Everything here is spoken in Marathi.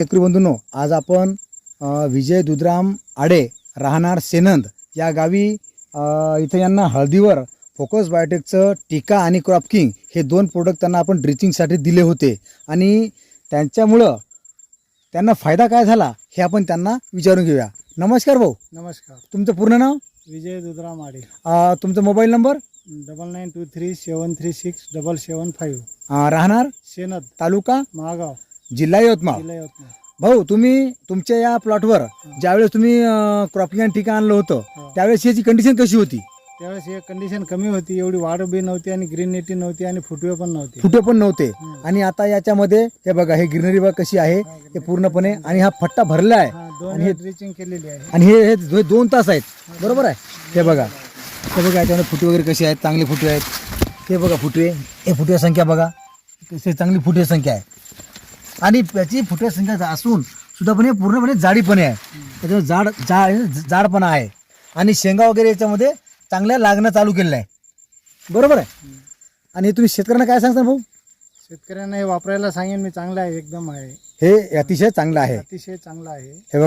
शेतकरी बंधूंनो आज आपण विजय दुधराम आडे राहणार सेनंद या गावी इथं यांना हळदीवर फोकस बायोटेकचं टिका आणि क्रॉप किंग हे दोन प्रोडक्ट त्यांना आपण ड्रिचिंगसाठी दिले होते. आणि त्यांच्यामुळं त्यांना फायदा काय झाला हे आपण त्यांना विचारून घेऊया. नमस्कार भाऊ. नमस्कार. तुमचं पूर्ण नाव? विजय दुधरा माडे अ, तुमचा mobile number? Double nine two three seven three six double seven five. राहणार? शेनद तालुका? महागाव. जिल्हा यवतमाळ. जिल्हा यवतमाळ. भाऊ तुम्ही तुमच्या या प्लॉटवर ज्यावेळेस तुम्ही क्रॉपिंग आणि टिका आणलं होतं हो. त्यावेळेस याची कंडिशन कशी होती? त्यावेळेस हे कंडिशन कमी होती. एवढी वाढ बी नव्हती आणि ग्रीनिटी नव्हती आणि फुटवे पण नव्हते. फुटे पण नव्हते. आणि आता याच्यामध्ये हे बघा हे ग्रीनरी बघा कशी आहे हे पूर्णपणे आणि हा फट्टा भरला आहे. हा आणि हे- ड्रिचिंग केलेली आहे. आणि हे हे दो- दोन तास आहेत. बरोबर आहे? हे बघा. हे बघा याच्यामध्ये फुटे वगैरे कसे आहेत? चांगले फुटे आहेत. हे बघा फुटवे. हे फुटवे संख्या बघा. कसे चांगली फुटवे संख्या आहे. आणि त्याची फुटवे संख्या असून सुद्धा पण हे पूर्णपणे जाडीपणे आहे. त्याच्यामध्ये जाड जाड जाडपणा आहे. आणि शेंगा वगैरे याच्यामध्ये चांगल्या लागणं चालू केलेलं आहे. बरोबर आहे? आणि तुम्ही शेतकऱ्यांना काय सांगता भाऊ? शेतकऱ्यांना हे वापरायला सांगेन मी चांगलं आहे एकदम आहे. हे अतिशय चांगलं आहे. अतिशय चांगलं आहे. हे बघा